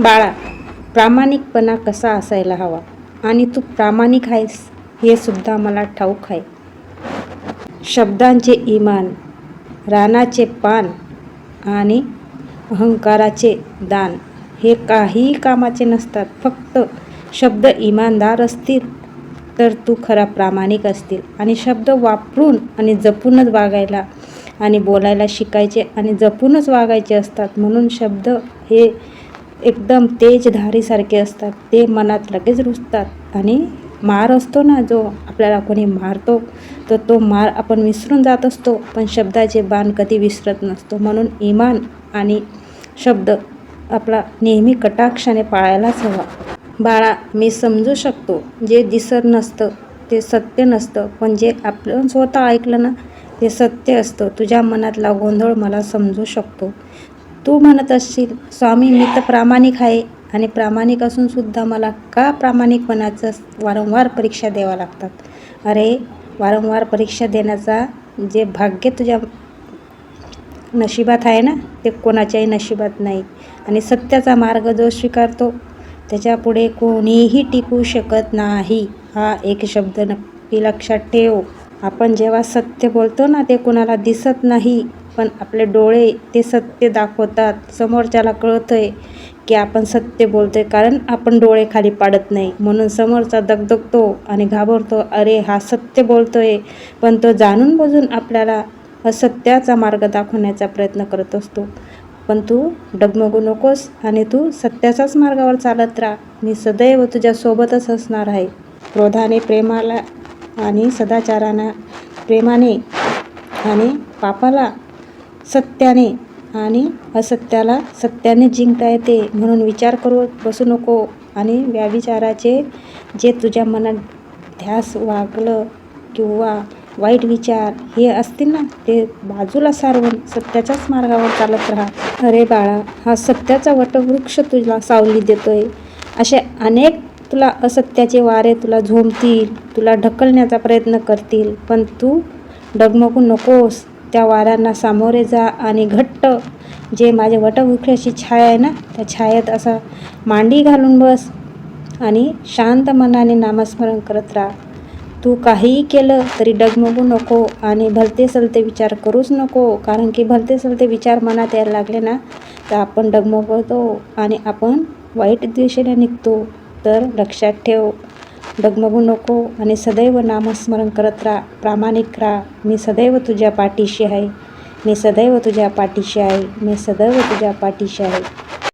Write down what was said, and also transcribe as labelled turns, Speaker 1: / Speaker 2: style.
Speaker 1: बाळा प्रामाणिकपणा कसा असायला हवा? आणि तू प्रामाणिक आहेस हे सुद्धा मला ठाऊक आहे. शब्दांचे इमान रानाचे पान आणि अहंकाराचे दान हे काहीही कामाचे नसतात. फक्त शब्द इमानदार असतील तर तू खरा प्रामाणिक असतील. आणि शब्द वापरून आणि जपूनच वागायला आणि बोलायला शिकायचे आणि जपूनच वागायचे असतात. म्हणून शब्द हे एकदम तेजधारीसारखे असतात. ते मनात लगेच रुजतात. आणि मार असतो ना जो आपल्याला कोणी मारतो तर तो मार आपण विसरून जात असतो. पण शब्दाचे बाण कधी विसरत नसतो. म्हणून इमान आणि शब्द आपला नेहमी कटाक्षाने पाळायलाच हवा. बाळा मी समजू शकतो. जे दिसत नसतं ते सत्य नसतं. पण जे आपलं स्वतः ऐकलं ना ते सत्य असतं. तुझ्या मनातला गोंधळ मला समजू शकतो. तू म्हणत असशील स्वामी मी तर प्रामाणिक आहे आणि प्रामाणिक असून सुद्धा मला का प्रामाणिकपणाचं वारंवार परीक्षा द्याव्या लागतात? अरे वारंवार परीक्षा देण्याचा जे भाग्य तुझ्या नशिबात आहे ना ते कोणाच्याही नशिबात नाही आणि सत्याचा मार्ग जो स्वीकारतो त्याच्यापुढे कोणीही टिकू शकत नाही. हा एक शब्द नक्की लक्षात ठेव. आपण जेव्हा सत्य बोलतो ना ते कोणाला दिसत नाही. पण आपले डोळे ते सत्य दाखवतात. समोरच्याला कळतं आहे की आपण सत्य बोलतो आहे कारण आपण डोळे खाली पाडत नाही. म्हणून समोरचा दगदगतो आणि घाबरतो. अरे हा सत्य बोलतो आहे पण तो जाणून बुजून आपल्याला असत्याचा मार्ग दाखवण्याचा प्रयत्न करत असतो. पण तू डगमगू नकोस आणि तू सत्याचाच मार्गावर चालत राहा. मी सदैव तुझ्यासोबतच असणार आहे. क्रोधाने प्रेमाला आणि सदाचारानं प्रेमाने आणि पापाला सत्याने आणि असत्याला सत्याने जिंकता येते म्हणून विचार करू बसू नको आणि व्याविचाराचे जे तुझ्या मनात ध्यास वागलं किंवा वाईट विचार हे असतील ना ते बाजूला सारवून सत्याच्याच मार्गावर चालत राहा. अरे बाळा हा सत्याचा वटवृक्ष तुला सावली देतोय. असे अनेक तुला असत्याचे वारे तुला झोंबतील तुला ढकलण्याचा प्रयत्न करतील पण तू डगमगू नकोस. त्या वाऱ्यांना सामोरे जा आणि घट्ट जे माझे वटवृक्षाची छाया आहे ना त्या छायेत असा मांडी घालून बस आणि शांत मनाने नामस्मरण करत राहा. तू काहीही केलं तरी डगमगू नको आणि भलते सलते विचार करूच नको. कारण की भलते सलते विचार मनात यायला लागले ना तर आपण डगमगतो आणि आपण वाईट दिशेने निघतो. तर लक्षात ठेव. डगमगू नको आणि सदैव नामस्मरण करत राहा प्रामाणिक राहा मी सदैव तुझ्या पाठीशी आहे. मी सदैव तुझ्या पाठीशी आहे. मी सदैव तुझ्या पाठीशी आहे.